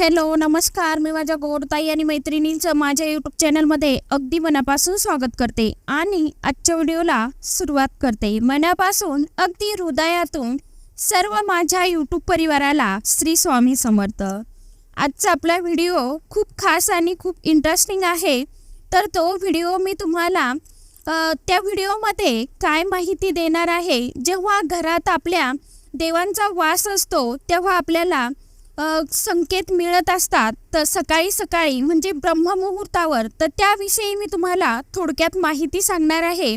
Hello नमस्कार. मी माझ्या गोडताई आणि मैत्रिणींचं माझ्या यूट्यूब चॅनलमध्ये अगदी मनापासून स्वागत करते आणि आजच्या व्हिडिओला सुरुवात करते. मनापासून अगदी हृदयातून सर्व माझ्या यूट्यूब परिवाराला श्री स्वामी समर्थ. आजचा आपला व्हिडिओ खूप खास आणि खूप इंटरेस्टिंग आहे. तर तो व्हिडिओ मी तुम्हाला त्या व्हिडिओमध्ये काय माहिती देणार आहे? जेव्हा घरात आपल्या देवांचा वास असतो तेव्हा आपल्याला संकेत मिळत असतात तर सकाळी सकाळी म्हणजे ब्रह्ममुहूर्तावर तर त्याविषयी मी तुम्हाला थोडक्यात माहिती सांगणार आहे.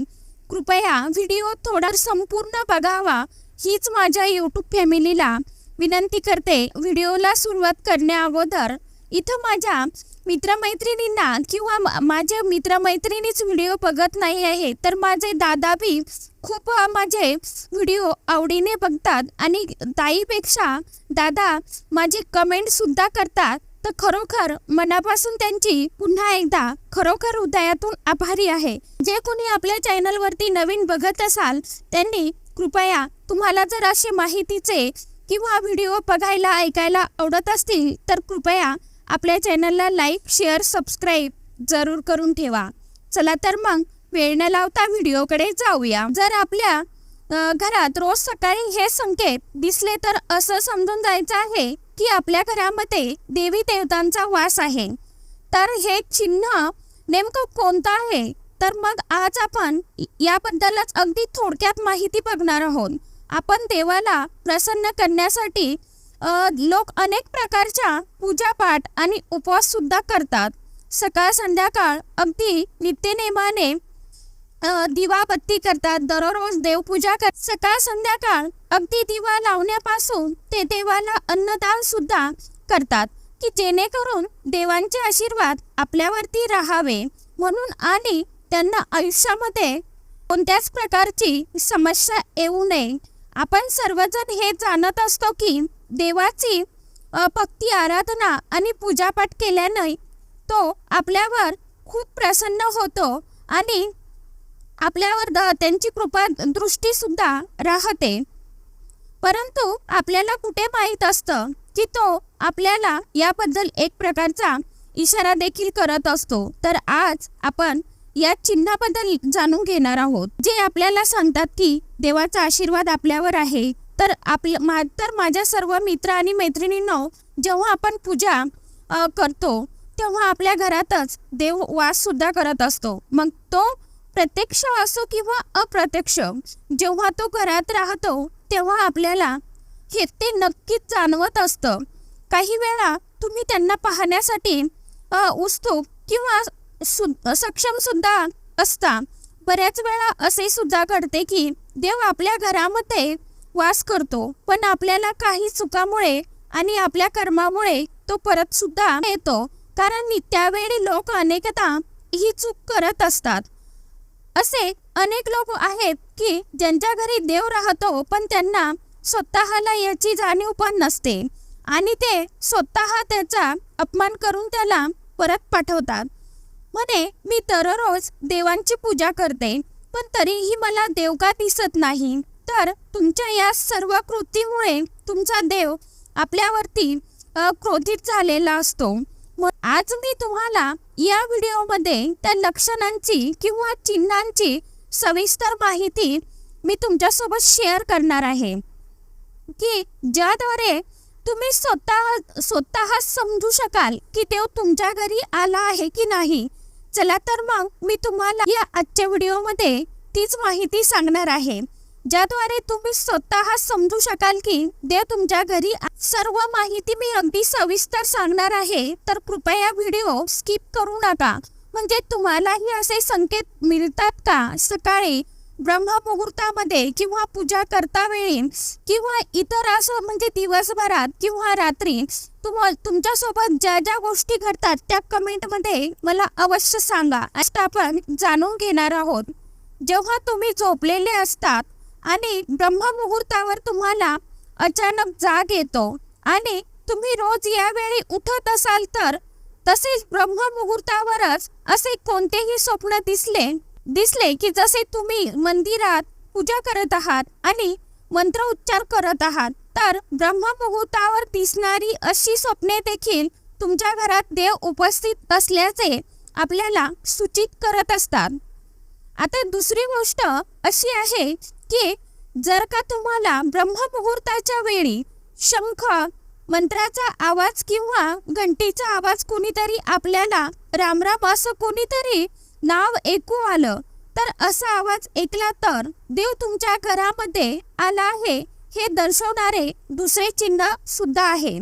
कृपया व्हिडिओ थोडा संपूर्ण बघावा हीच माझ्या यूट्यूब फॅमिलीला विनंती करते. व्हिडिओला सुरुवात करण्या अगोदर इथं माझ्या मित्रमैत्रिणींना किंवा माझ्या मित्रमैत्रिणीच व्हिडिओ बघत नाही आहे तर माझे दादा बी खूप माझे व्हिडिओ आवडीने बघतात आणि ताईपेक्षा दादा माझे कमेंटसुद्धा करतात. तर खरोखर मनापासून त्यांची पुन्हा एकदा खरोखर हृदयातून आभारी आहे. जे कोणी आपल्या चॅनलवरती नवीन बघत असाल त्यांनी कृपया तुम्हाला जर असे माहितीचे किंवा व्हिडिओ बघायला ऐकायला आवडत असतील तर कृपया आपल्या चॅनलला लाईक शेअर सबस्क्राईब जरूर करून ठेवा. चला तर मग वेळ न लावता व्हिडिओकडे जाऊया. जर आपल्या घरात रोज सकाळी हे संकेत दिसले तर असं समजून जायचं आहे की आपल्या घरामध्ये देवी देवतांचा वास आहे. तर हे चिन्ह नेमकं कोणतं आहे? तर मग आज आपण याबद्दलच अगदी थोडक्यात माहिती बघणार आहोत. आपण देवाला प्रसन्न करण्यासाठी लोक अनेक प्रकारच्या पूजापाठ आणि उपवास सुद्धा करतात. सकाळ संध्याकाळ अगदी नित्यनेमाने दिवाबत्ती करतात. दररोज देवपूजा कर सकाळ संध्याकाळ अगदी दिवा लावण्यापासून ते देवाला अन्नदान सुद्धा करतात की जेणेकरून देवांचे आशीर्वाद आपल्यावरती राहावे. म्हणून आणि त्यांना आयुष्यामध्ये कोणत्याच प्रकारची समस्या येऊ नये. आपण सर्वजण हे जाणत असतो की देवाची भक्ती आराधना आणि पूजापाठ केल्याने तो आपल्यावर खूप प्रसन्न होतो आणि आपल्यावर द त्यांची कृपा दृष्टी सुद्धा राहते. परंतु आपल्याला कुठे माहीत असतं की तो आपल्याला याबद्दल एक प्रकारचा इशारा देखील करत असतो? तर आज आपण या चिन्हाबद्दल जाणून घेणार आहोत. जे आपल्याला सांगतात की देवाचा आशीर्वाद आपल्यावर आहे तर आपल्या मा तर माझ्या सर्व मित्र आणि मैत्रिणींनो जेव्हा आपण पूजा करतो तेव्हा आपल्या घरातच देव वास सुद्धा करत असतो. मग तो प्रत्यक्ष असो किंवा अप्रत्यक्ष जेव्हा तो घरात राहतो तेव्हा आपल्याला हे ते नक्कीच जाणवत असतं. काही वेळा तुम्ही त्यांना पाहण्यासाठी उत्सुक किंवा सु सक्षम सुद्धा असता. बऱ्याच वेळा असे सुद्धा घडते की देव आपल्या घरामध्ये वास करतो पण आपल्याला काही चुकामुळे आणि आपल्या कर्मामुळे तो परत सुद्धा येतो. कारण त्यावेळी लोक अनेकदा ही चूक करत असतात. असे अनेक लोक आहेत की ज्यांच्या घरी देव राहतो पण त्यांना स्वतःला याची जाणीव पण नसते. आणि ते स्वतः त्याचा अपमान करून त्याला परत पाठवतात. म्हणे मी दररोज देवांची पूजा करते पण तरीही मला देव का दिसत नाही? तर तुमच्या या सर्व कृतीमुळे तुमचा देव आपल्यावरती क्रोधित झालेला असतो. आज मी तुम्हाला या व्हिडिओमध्ये त्या लक्षणांची किंवा चिन्हांची सविस्तर माहिती मी तुमच्यासोबत शेअर करणार आहे. की ज्याद्वारे तुम्ही स्वतः स्वतः समजू शकाल की देव तुमच्या घरी आला आहे की नाही. चला तर मग मी तुम्हाला या आजच्या व्हिडिओमध्ये तीच माहिती सांगणार आहे. ज्याद्वारे तुम्ही स्वतः समजू शकाल की देव तुमच्या घरी सर्व माहिती मी अगदी सविस्तर सांगणार आहे तर कृपया व्हिडिओ स्किप करू नका. म्हणजे तुम्हालाही असे संकेत मिळतात का? सकाळी ब्रह्ममुहूर्तामध्ये किंवा पूजा करता वेळी किंवा इतर असं म्हणजे दिवसभरात किंवा रात्री तुम तुमच्यासोबत ज्या ज्या गोष्टी घडतात त्या कमेंटमध्ये मला अवश्य सांगा. असं आपण जाणून घेणार आहोत. जेव्हा तुम्ही झोपलेले असतात आणि ब्रह्ममुहूर्तावर तुम्हाला अचानक जाग येतो. आणि तुम्ही रोज यावेळी उठत असाल तर तसेच ब्रह्ममुहूर्तावरच असे कोणतेही स्वप्न दिसले दिसले की जसे तुम्ही मंदिरात पूजा करत आहात आणि मंत्र उच्चार करत आहात तर तर ब्रह्ममुहूर्तावर दिसणारी अशी स्वप्ने देखील तुमच्या घरात देव उपस्थित असल्याचे आपल्याला सूचित करत असतात. आता दुसरी गोष्ट अशी आहे की जर का तुम्हाला ब्रह्ममुहूर्ताच्या वेळी शंख मंत्राचा आवाज किंवा घंटीचा आवाज कोणीतरी आपल्याला रामराम असं कोणीतरी नाव ऐकू आलं तर असा आवाज ऐकला तर देव तुमच्या घरामध्ये आला आहे हे दर्शवणारे दुसरे चिन्ह सुद्धा आहे.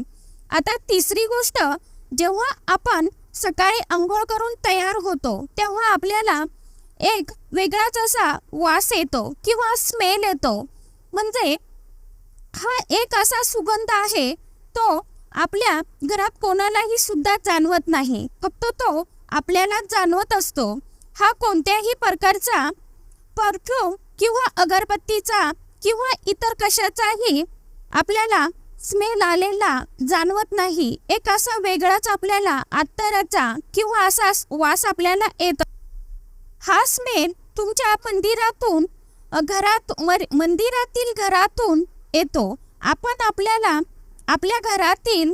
आता तिसरी गोष्ट जेव्हा आपण सकाळी आंघोळ करून तयार होतो तेव्हा आपल्याला एक वेगळाच असा वास येतो किंवा स्मेल येतो. म्हणजे हा एक असा सुगंध आहे तो आपल्या घरात कोणालाही सुद्धा जाणवत नाही. फक्त तो आपल्याला जाणवत असतो. हा कोणत्याही प्रकारचा परफ्यूम किंवा अगरबत्तीचा किंवा इतर कशाचाही आपल्याला स्मेल आलेला जाणवत नाही. एक असा वेगळाच आपल्याला अत्तराचा किंवा असा वास आपल्याला येतो. हा स्मेल तुमच्या मंदिरातून घरात मंदिरातील घरातून येतो. आपण आपल्याला आपल्या घरातील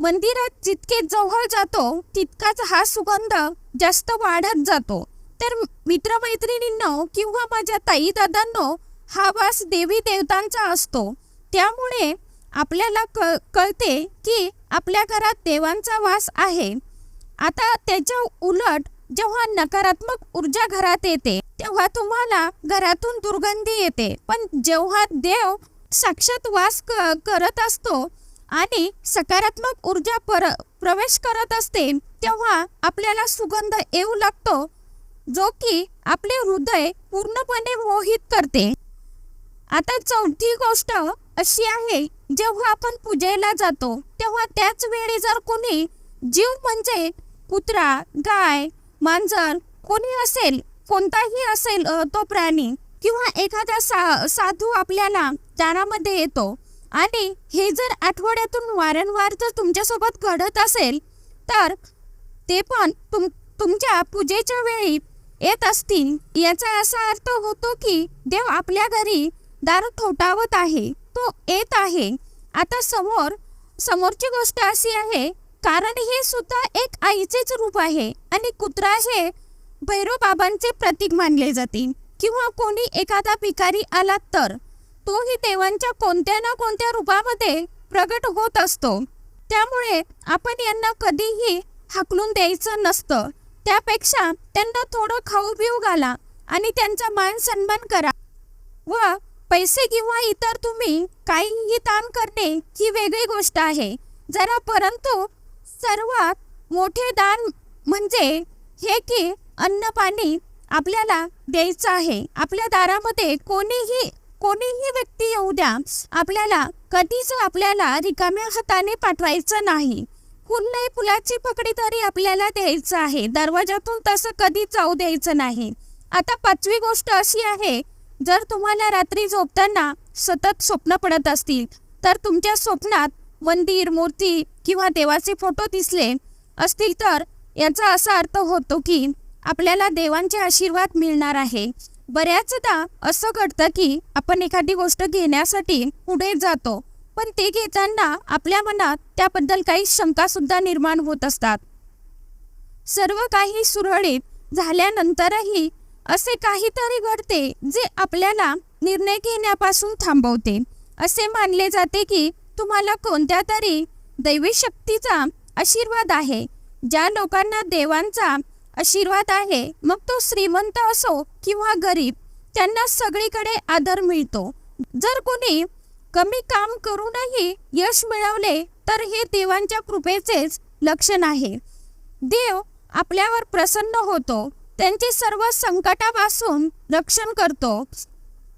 मंदिरात जितके जवळ जातो तितकाच हा सुगंध जास्त वाढत जातो. तर मित्रमैत्रिणींनो किंवा माझ्या ताई दादांनो हा वास देवी देवतांचा असतो. त्यामुळे आपल्याला क कळते की आपल्या घरात देवांचा वास आहे. आता त्याच्या उलट जेव्हा नकारात्मक ऊर्जा घरात येते तेव्हा तुम्हाला घरातून दुर्गंधी येते. पण जेव्हा देव साक्षात वास करत असतो आणि सकारात्मक ऊर्जा पर प्रवेश करत असते तेव्हा आपल्याला सुगंध येऊ लागतो जो की आपले हृदय पूर्णपणे मोहित करते. आता चौथी गोष्ट अशी आहे जेव्हा आपण पूजेला जातो तेव्हा त्याच वेळी जर कोणी जीव म्हणजे कुत्रा गाय मांजर कोणी असेल कोणताही असेल तो प्राणी किंवा एखादा सा साधू आपल्याला दारामध्ये येतो. आणि हे जर आठवड्यातून वारंवार जर तुमच्यासोबत घडत असेल तर ते पण तुम तुमच्या पूजेच्या वेळी येत असतील. याचा असा अर्थ होतो की देव आपल्या घरी दार ठोठावत आहे. तो येत आहे. आता समोर समोरची गोष्ट अशी आहे कारण हे सुद्धा एक आईचेच रूप आहे आणि कुत्रा हे भैरव बाबांचे प्रतीक मानले जाते. किंवा कोणी एखादा भिकारी आला तर तोही देवांच्या कोणत्या ना कोणत्या रूपामध्ये प्रगट होत असतो. त्यामुळे आपण यांना कधीही हाकलून द्यायचं नसतं. त्यापेक्षा त्यांना थोडं खाऊ पिऊ घाला आणि त्यांचा मान सन्मान करा. व पैसे किंवा इतर तुम्ही काहीही दान करणे ही वेगळी गोष्ट आहे. जरा परंतु सर्वात मोठे दान म्हणजे हे की अन्न पाणी आपल्याला द्यायचं आहे. आपल्या दारामध्ये कोणीही कोणीही व्यक्ती येऊ द्या. आपल्याला कधीच आपल्याला रिकाम्या हाताने पाठवायचं नाही. फुल नाही फुलाची पकडी तरी आपल्याला द्यायचं आहे. दरवाजातून तसं कधी जाऊ द्यायचं नाही. आता पाचवी गोष्ट अशी आहे जर तुम्हाला रात्री झोपताना सतत स्वप्न पडत असतील तर तुमच्या स्वप्नात मंदिर मूर्ती किंवा देवाचे फोटो दिसले असतील तर याचा असा अर्थ होतो की आपल्याला देवांचे आशीर्वाद मिळणार आहे. बऱ्याचदा असं घडतं की आपण एखादी गोष्ट घेण्यासाठी पुढे जातो पण ते घेताना आपल्या मनात त्याबद्दल काही शंकासुद्धा निर्माण होत असतात. सर्व काही सुरळीत झाल्यानंतरही असे काहीतरी घडते जे आपल्याला निर्णय घेण्यापासून थांबवते. असे मानले जाते की तुम्हाला कोणत्या तरी दैवी शक्तीचा आशीर्वाद आहे ज्या लोकांना देवांचा आशीर्वाद आहे मग तो श्रीमंत असो किंवा गरीब त्यांना सगळीकडे आदर मिळतो. जर कोणी कमी काम करूनही यश मिळवले तर हे देवांच्या कृपेचेच लक्षण आहे. देव आपल्यावर प्रसन्न होतो त्यांचे सर्व संकटापासून रक्षण करतो.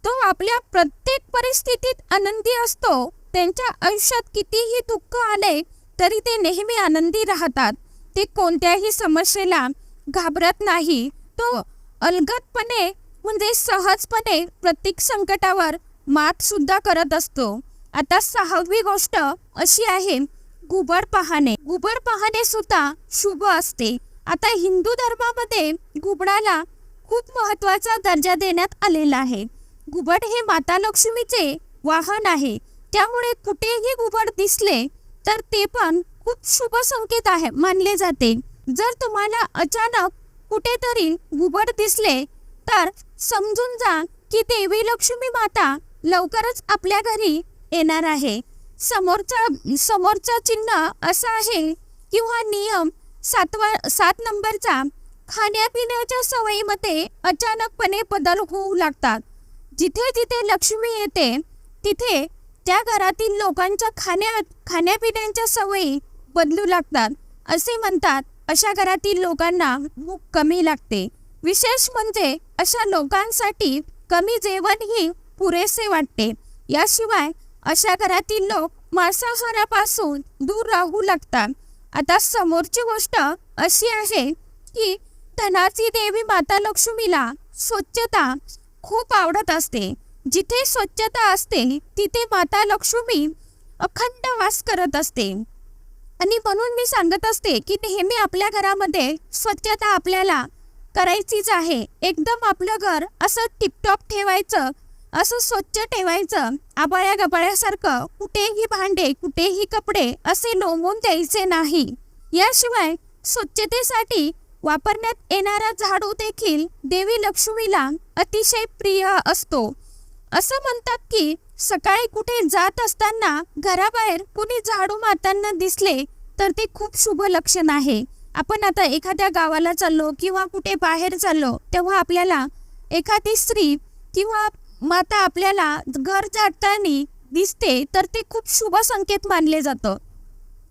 तो आपल्या प्रत्येक परिस्थितीत आनंदी असतो त्यांच्या आयुष्यात कितीही दुःख आले तरी ते नेहमी आनंदी राहतात. ते कोणत्याही समस्येला घाबरत नाही. तो अलगदपणे म्हणजे सहजपणे प्रत्येक संकटावर मात सुद्धा करत असतो. आता सहावी गोष्ट अशी आहे घुबड पाहणे. घुबड पाहणे सुद्धा शुभ असते. आता हिंदू धर्मामध्ये घुबडाला खूप महत्त्वाचा दर्जा देण्यात आलेला आहे. घुबड हे माता लक्ष्मीचे वाहन आहे. त्यामुळे कुठेही घुबड दिसले तर ते पण खूप शुभ संकेत आहे मानले जाते. जर तुम्हाला अचानक कुठेतरी घुबड दिसले तर समजून जा की देवी लक्ष्मी माता लवकरच आपल्या घरी येणार आहे. समोरचा समोरचा चिन्ह असं आहे किंवा नियम सातवा सात नंबरचा खाण्यापिण्याच्या सवयीमध्ये अचानकपणे बदल होऊ लागतात. जिथे जिथे लक्ष्मी येते तिथे त्या घरातील लोकांच्या खाण्या खाण्यापिण्याच्या सवयी बदलू लागतात. असे म्हणतात अशा घरातील लोकांना भूक कमी लागते. विशेष म्हणजे अशा लोकांसाठी कमी जेवणही पुरेसे वाटते. याशिवाय अशा घरातील लोक मांसाहारापासून दूर राहू लागतात. आता समोरची गोष्ट अशी आहे की धनाची देवी माता लक्ष्मीला स्वच्छता खूप आवडत असते. जिथे स्वच्छता असते तिथे माता लक्ष्मी अखंड वास करत असते. आणि म्हणून मी सांगत असते की नेहमी आपल्या घरामध्ये स्वच्छता आपल्याला करायचीच आहे. एकदम आपलं घर असं टिपटॉप ठेवायचं असं स्वच्छ ठेवायचं आबाळ्या गबाळ्यासारखं कुठेही भांडे कुठेही कपडे असे लोंबून द्यायचे नाही. याशिवाय स्वच्छतेसाठी वापरण्यात येणारा झाडू देखील देवी लक्ष्मीला अतिशय प्रिय असतो. असं म्हणतात की सकाळी कुठे जात असताना घराबाहेर कुणी झाडू मारताना दिसले तर ते खूप शुभ लक्षण आहे. आपण आता एखाद्या गावाला चाललो किंवा कुठे बाहेर चाललो तेव्हा आपल्याला एखादी स्त्री किंवा माता आपल्याला घर झाडताना दिसते तर ते खूप शुभ संकेत मानले जातं.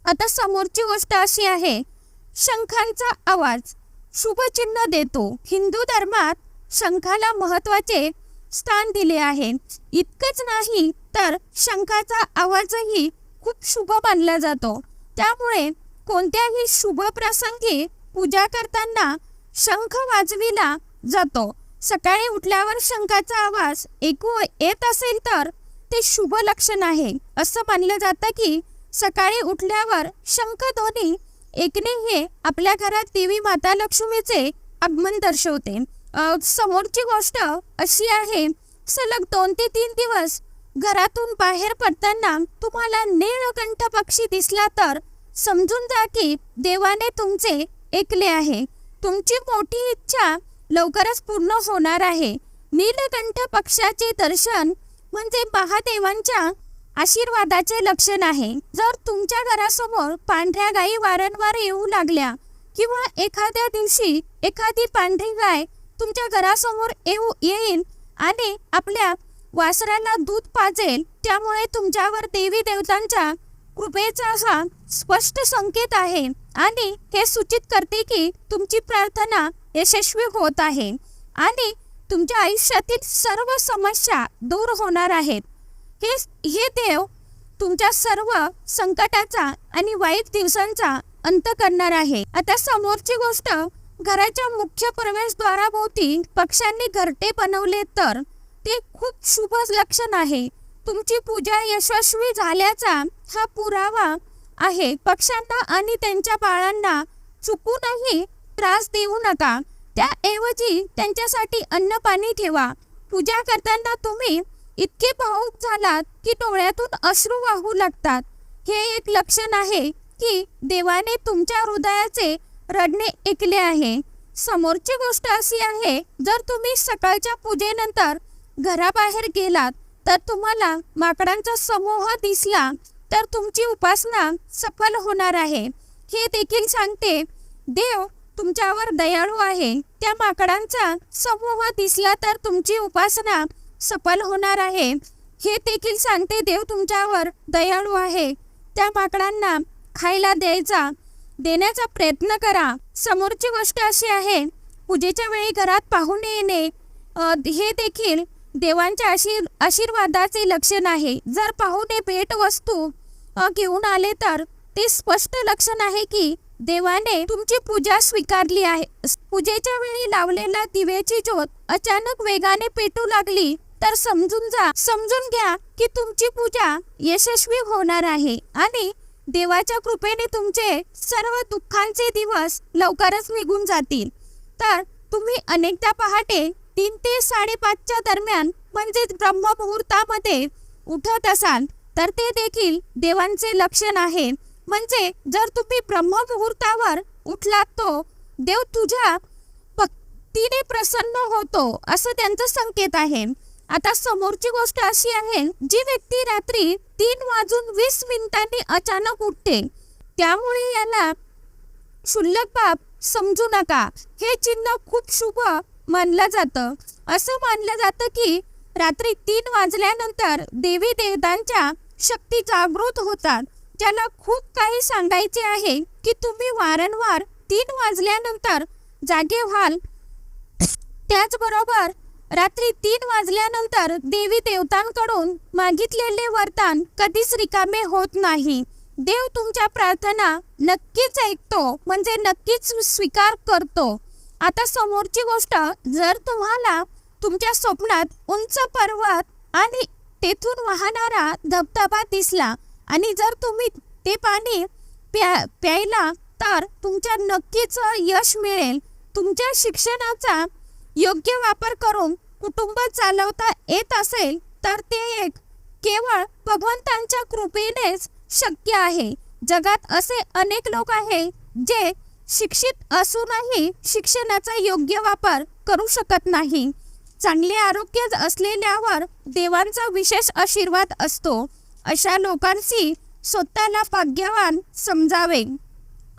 आता समोरची गोष्ट अशी आहे शंखांचा आवाज. शुभचिन्ह देतो. हिंदू धर्मात शंखाला महत्त्वाचे स्थान दिले आहे. इतकंच नाही तर शंखाचा आवाजही खूप शुभ मानला जातो. त्यामुळे कोणत्याही शुभ प्रसंगी पूजा करताना शंख वाजविला जातो. सकाळी उठल्यावर शंखाचा आवाज ऐकू येत असेल तर ते शुभ लक्षण आहे. असं मानलं जातं की सकाळी उठल्यावर शंख ध्वनी ऐकणे हे आपल्या घरात देवी माता लक्ष्मीचे आगमन दर्शवते. समोरची गोष्ट अशी आहे सलग दोन ते तीन दिवस घरातून बाहेर पडताना तुम्हाला नीळकंठ पक्षी दिसला तर समजून जा की देवाने तुमचे ऐकले आहे. तुमची मोठी इच्छा लवकरच पूर्ण होणार आहे. नीलकंठ पक्षाचे दर्शन म्हणजे महादेवांच्या आशीर्वादाचे लक्षण आहे. जर तुमच्या घरासमोर पांढऱ्या गायी वारंवार येऊ लागल्या किंवा एखाद्या दिवशी एखादी पांढरी गाय तुमच्या घरासमोर येऊ येईल आणि आपल्या वासरांना दूध पाजेल त्यामुळे तुमच्यावर देवी देवतांच्या कृपेचा असा स्पष्ट संकेत आहे. आणि हे सूचित करते की तुमची प्रार्थना यशस्वी होत आहे आणि तुमच्या आयुष्यातील सर्व समस्या दूर होणार आहेत. हे हे देव तुमच्या सर्व संकटाचा आणि वाईट दिवसांचा अंत करणार आहे. आता समोरची गोष्ट घराच्या मुख्य प्रवेशद्वाराभोवती पक्ष्यांनी घरटे बनवले तर ते खूप शुभ लक्षण आहे. तुमची पूजा यशस्वी झाल्याचा हा पुरावा आहे. पक्ष्यांना आणि त्यांच्या बाळांना चुकूनही त्रास देऊ नका. त्याऐवजी त्यांच्यासाठी अन्न पाणी ठेवा. पूजा करताना तुम्ही इतके भाऊक झालात की डोळ्यातून अश्रू वाहू लागतात. हे एक लक्षण आहे की देवाने तुमच्या हृदयाचे रडणे ऐकले आहे. समोरची गोष्ट अशी आहे जर तुम्ही सकाळच्या पूजेनंतर घराबाहेर गेलात तर तुम्हाला माकडांचा समूह दिसला तर तुमची उपासना सफल होणार आहे. हे देखील सांगते देव तुमच्यावर दयाळू आहे. त्या माकडांचा समूह दिसला तर तुमची उपासना सफल होणार आहे. हे देखील सांगते देव तुमच्यावर दयाळू आहे. त्या माकडांना खायला द्यायचा देण्याचा प्रयत्न करा. समोरची गोष्ट अशी आहे पूजेच्या वेळी घरात पाहुणे येणे हे देखील देवांच्या आशीर आशीर्वादाचे लक्षण आहे. जर पाहुणे भेटवस्तू घेऊन आले तर ते स्पष्ट लक्षण आहे की देवाने तुमची पूजा स्वीकारली आहे. पूजेच्या वेळी लावलेल्या दिव्याची ज्योत अचानक वेगाने पेटू लागली तर समजून जा समजून घ्या की तुमची पूजा यशस्वी होणार आहे. आणि देवाच्या कृपेने तुमचे सर्व दुःखांचे दिवस लवकरच निघून जातील. तर तुम्ही अनेकदा पहाटे तीन ते साडेपाचच्या दरम्यान म्हणजे ब्रह्ममुहूर्तामध्ये उठत असाल तर ते देखील देवांचे लक्षण आहे. म्हणजे जर तुम्ही ब्रह्ममुहूर्तावर उठलात तो देव तुझ्या भक्तीने प्रसन्न होतो असं त्यांचा संकेत आहे. आता समोरची गोष्ट अशी आहे जी व्यक्ती रात्री तीन वाजून वीस मिनिटांनी अचानक उठते. त्यामुळे याला क्षुल्लक बाप समजू नका. हे चिन्ह खूप शुभ मानलं जातं. असं मानलं जातं की रात्री तीन वाजल्यानंतर देवी देवतांच्या शक्ती जागृत होतात. ज्याला खूप काही सांगायचे आहे की तुम्ही वारंवार तीन वाजल्यानंतर जागे व्हाल. त्याचबरोबर रात्री तीन वाजल्यानंतर देवी देवतांकडून मागितलेले वरदान कधीच रिकामे होत नाही. देव तुमच्या प्रार्थना नक्कीच ऐकतो म्हणजे नक्कीच स्वीकार करतो. आता समोरची गोष्ट जर तुम्हाला तुमच्या स्वप्नात उंच पर्वत आणि तेथून वाहणारा धबधबा दिसला आणि जर तुम्ही ते पाणी प्या प्यायला तर तुमच्या नक्कीच यश मिळेल. तुमच्या शिक्षणाचा योग्य वापर करून कुटुंब चालवता येत असेल तर ते एक केवळ भगवंतांच्या कृपेनेच शक्य आहे. जगात असे अनेक लोक आहे जे शिक्षित असूनही शिक्षणाचा योग्य वापर करू शकत नाही. चांगले आरोग्य असलेल्यावर देवांचा विशेष आशीर्वाद असतो. अशा लोकांशी स्वतःला भाग्यवान समजावे.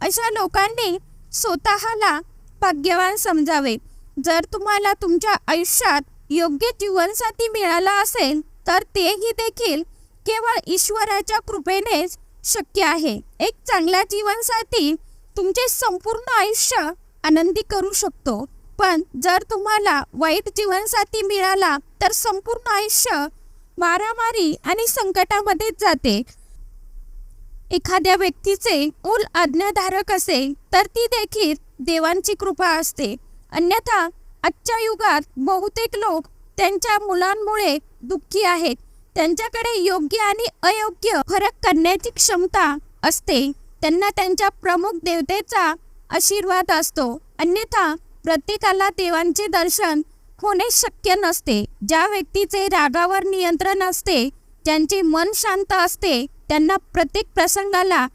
अशा लोकांनी स्वतःला भाग्यवान समजावे. जर तुम्हाला तुमच्या आयुष्यात योग्य जीवनसाथी मिळाला असेल तर तेही देखील केवळ ईश्वराच्या कृपेनेच शक्य आहे. एक चांगला जीवनसाथी तुमचे संपूर्ण आयुष्य आनंदी करू शकतो. पण जर तुम्हाला वाईट जीवनसाथी मिळाला तर संपूर्ण आयुष्य मारामारी आणि संकटामध्येच जाते. एखाद्या व्यक्तीचे मूल आज्ञाधारक असेल तर ती देखील देवांची कृपा असते. अन्यथा आजच्या युगात बहुतेक लोक त्यांच्या मुलांमुळे दुःखी आहेत. त्यांच्याकडे योग्य आणि अयोग्य फरक करण्याची क्षमता असते. त्यांना त्यांच्या प्रमुख देवतेचा आशीर्वाद असतो. अन्यथा प्रत्येकाला देवांचे दर्शन होणे शक्य नसते. ज्या व्यक्तीचे रागावर नियंत्रण असते ज्यांचे मन शांत असते त्यांना प्रत्येक प्रसंगाला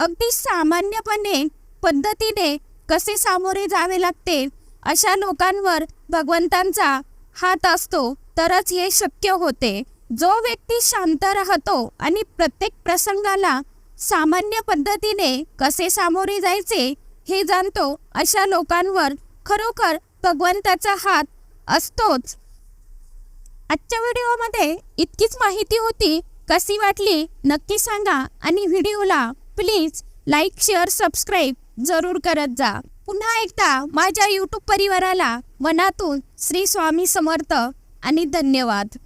अगदी सामान्यपणे पद्धतीने कसे सामोरे जावे लागते अशा लोकांवर भगवंतांचा हात असतो तरच हे शक्य होते. जो व्यक्ती शांत राहतो आणि प्रत्येक प्रसंगाला सामान्य पद्धतीने कसे सामोरे जायचे हे जाणतो अशा लोकांवर खरोखर भगवंताचा हात असतोच. आजच्या व्हिडिओमध्ये इतकीच माहिती होती. कशी वाटली नक्की सांगा आणि व्हिडिओला प्लीज लाईक शेअर सबस्क्राईब जरूर करत जा. पुन्हा एकदा माझ्या यूट्यूब परिवाराला मनातून श्री स्वामी समर्थ आणि धन्यवाद.